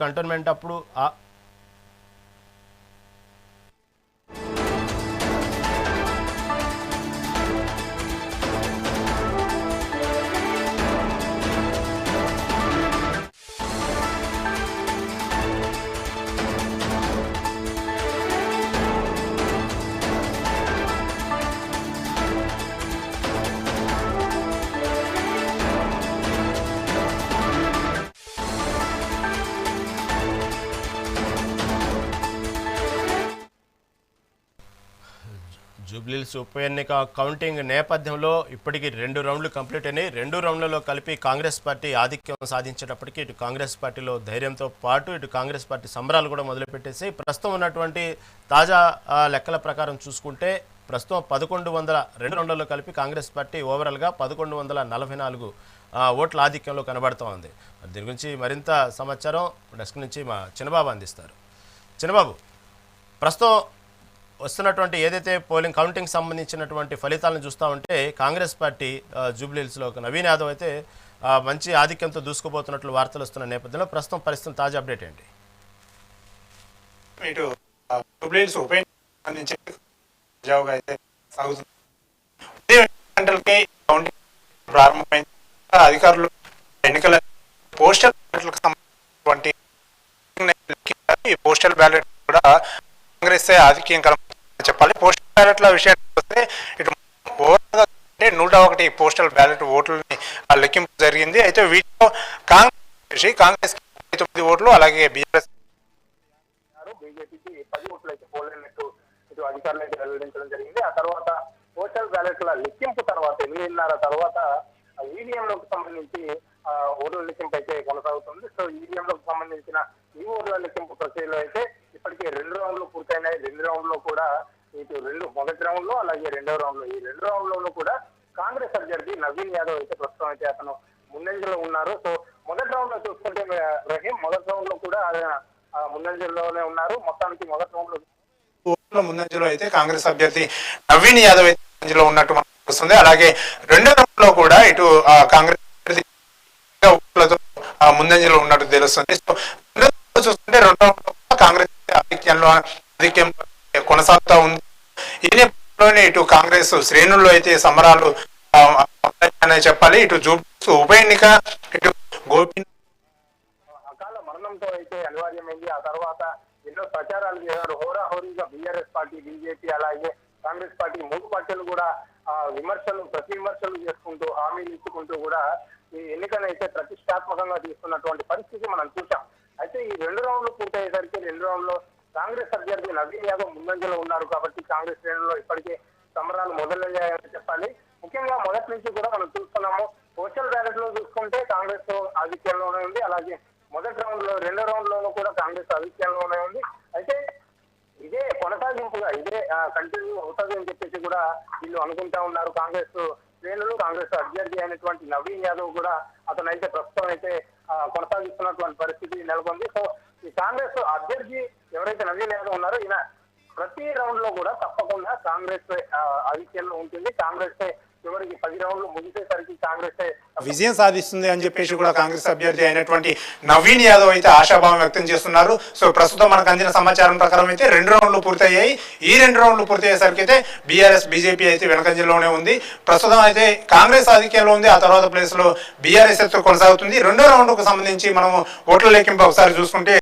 Cantonment అప్పుడు ఆ- ఉప ఎన్నిక కౌంటింగ్ నేపథ్యంలో ఇప్పటికీ రెండు రౌండ్లు కంప్లీట్ అయినాయి. రెండు రౌండ్లలో కలిపి కాంగ్రెస్ పార్టీ ఆధిక్యం సాధించేటప్పటికీ ఇటు కాంగ్రెస్ పార్టీలో ధైర్యంతో పాటు ఇటు కాంగ్రెస్ పార్టీ సంబరాలు కూడా మొదలుపెట్టేసి ప్రస్తుతం ఉన్నటువంటి తాజా లెక్కల ప్రకారం చూసుకుంటే ప్రస్తుతం పదకొండు వందల రెండు రౌండ్లలో కలిపి కాంగ్రెస్ పార్టీ ఓవరాల్గా పదకొండు వందల నలభై నాలుగు ఓట్ల ఆధిక్యంలో కనబడుతూ ఉంది. దీని గురించి మరింత సమాచారం డెస్క్ నుంచి మా చిన్నబాబు అందిస్తారు. చిన్నబాబు ప్రస్తుతం వస్తున్నటువంటి ఏదైతే పోలింగ్ కౌంటింగ్ సంబంధించినటువంటి ఫలితాలను చూస్తూ ఉంటే కాంగ్రెస్ పార్టీ జూబ్లీహిల్స్లో ఒక నవీన్ యాదవ్ అయితే మంచి ఆధిక్యంతో దూసుకుపోతున్నట్లు వార్తలు వస్తున్న నేపథ్యంలో ప్రస్తుతం పరిస్థితి తాజా అప్డేట్ ఏంటి? ఇటు జూబ్లీహిల్స్ ఉప అయితే గంటలకే కౌంటింగ్ ప్రారంభమైంది. అధికారులు ఎన్నికల పోస్టల్ బ్యాలెట్లకు సంబంధించినటువంటి పోస్టల్ బ్యాలెట్ కూడా కాంగ్రెస్ ఆధిక్యం కలం చెప్పాలి. పోస్టల్ బ్యాలెట్ల విషయానికి వస్తే ఇటు ఓవరాల్గా అంటే నూట ఒకటి పోస్టల్ బ్యాలెట్ ఓట్లని ఆ లెక్కింపు జరిగింది. అయితే వీటిలో కాంగ్రెస్ కాంగ్రెస్ తొమ్మిది ఓట్లు అలాగే బీఆర్ఎస్ ఉన్నారు బీజేపీకి పది ఓట్లు అయితే పోలైనట్టు ఇటు అధికారులు అయితే వెల్లడించడం జరిగింది. ఆ తర్వాత పోస్టల్ బ్యాలెట్ల లెక్కింపు తర్వాత ఎనిమిదిన్నర తర్వాత ఈవీఎంలకు సంబంధించి ఓట్ల లెక్కింపు అయితే కొనసాగుతుంది. సో ఈవీఎంలకు సంబంధించిన ఈ ఓట్ల లెక్కింపు ప్రక్రియలో అయితే ఇప్పటికే రెండు రౌండ్లు పూర్తయినాయి. రెండు రౌండ్లో కూడా ఇటు రెండు మొదటి రౌండ్లో అలాగే రెండో రౌండ్లో ఈ రెండు రౌండ్ లోనూ కూడా కాంగ్రెస్ అభ్యర్థి నవీన్ యాదవ్ అయితే ప్రస్తుతం అయితే అతను ముందంజలో ఉన్నారు. సో మొదటి రౌండ్లో చూసుకుంటే రహీం మొదటి రౌండ్లో కూడా ఆయన ముందంజలోనే ఉన్నారు. మొత్తానికి మొదటి రౌండ్లో ముందంజలో అయితే కాంగ్రెస్ అభ్యర్థి నవీన్ యాదవ్ అయితే ఉన్నట్టు మనకు వస్తుంది అలాగే రెండో రౌండ్లో కూడా ఇటు కాంగ్రెస్ ముందంజలో ఉన్నట్టు తెలుస్తుంది. సో రెండో చూస్తుంటే రెండో కాంగ్రెస్ ఆధిక్యంలో ఆధిక్యం కొనసాగుతా ఉంది. ఈ నేపథ్యంలోనే ఇటు కాంగ్రెస్ శ్రేణుల్లో అయితే సమరాలు చెప్పాలి. ఇటు జూబ్లీస్ ఉప ఎన్నిక ఇటు గోపి అకాల మరణంతో అయితే అనివార్యమైంది. ఆ తర్వాత ఎన్నో ప్రచారాలు చేశారు. హోరాహోరీగా బీఆర్ఎస్ పార్టీ బీజేపీ అలాగే కాంగ్రెస్ పార్టీ మూడు పార్టీలు కూడా ఆ విమర్శలు ప్రతి విమర్శలు చేసుకుంటూ హామీలు ఇచ్చుకుంటూ కూడా ఈ ఎన్నికను అయితే ప్రతిష్టాత్మకంగా తీసుకున్నటువంటి పరిస్థితి మనం చూసాం అయితే ఈ రెండు రౌండ్లు పూర్తయ్యేసరికి రెండు రౌండ్లో కాంగ్రెస్ అభ్యర్థి నవీన్ యాదవ్ ముందంజలో ఉన్నారు కాబట్టి కాంగ్రెస్ శ్రేణుల్లో ఇప్పటికే సమరాలు మొదలయ్యాయని చెప్పాలి. ముఖ్యంగా మొదటి నుంచి కూడా మనం చూస్తున్నాము పోస్టల్ బ్యాలెట్లో చూసుకుంటే కాంగ్రెస్ ఆధిక్యంలోనే ఉంది. అలాగే మొదటి రౌండ్లో రెండో రౌండ్ లోనూ కూడా కాంగ్రెస్ ఆధిక్యంలోనే ఉంది. అయితే ఇదే కొనసాగింపుగా ఇదే కంటిన్యూ అవుతుంది అని చెప్పేసి కూడా వీళ్ళు అనుకుంటా ఉన్నారు. కాంగ్రెస్ శ్రేణులు కాంగ్రెస్ అభ్యర్థి అయినటువంటి నవీన్ యాదవ్ కూడా అతనైతే ప్రస్తుతం అయితే కొనసాగిస్తున్నటువంటి పరిస్థితి నెలకొంది. సో ఈ కాంగ్రెస్ అభ్యర్థి ఎవరైతే నవీన్ యాదవ్ ఉన్నారో ఈయన ప్రతి రౌండ్లో కూడా తప్పకుండా కాంగ్రెస్ ఆధిక్యంలో ఉంటుంది. కాంగ్రెస్ చివరికి పది రౌండ్లు ముగిసేసరికి కాంగ్రెస్ విజయం సాధిస్తుంది అని చెప్పేసి కూడా కాంగ్రెస్ అభ్యర్థి అయినటువంటి నవీన్ యాదవ్ అయితే ఆశాభావం వ్యక్తం చేస్తున్నారు. సో ప్రస్తుతం మనకు అందిన సమాచారం ప్రకారం అయితే రెండు రౌండ్లు పూర్తయ్యాయి. ఈ రెండు రౌండ్లు పూర్తయ్యేసరికి అయితే బీఆర్ఎస్ బీజేపీ అయితే వెనకంజలోనే ఉంది. ప్రస్తుతం అయితే కాంగ్రెస్ ఆధిక్యంలో ఉంది. ఆ తర్వాత ప్లేస్లో బీఆర్ఎస్ ఎత్తు కొనసాగుతుంది. రెండో రౌండ్కు సంబంధించి మనం ఓట్ల లెక్కింపు ఒకసారి చూసుకుంటే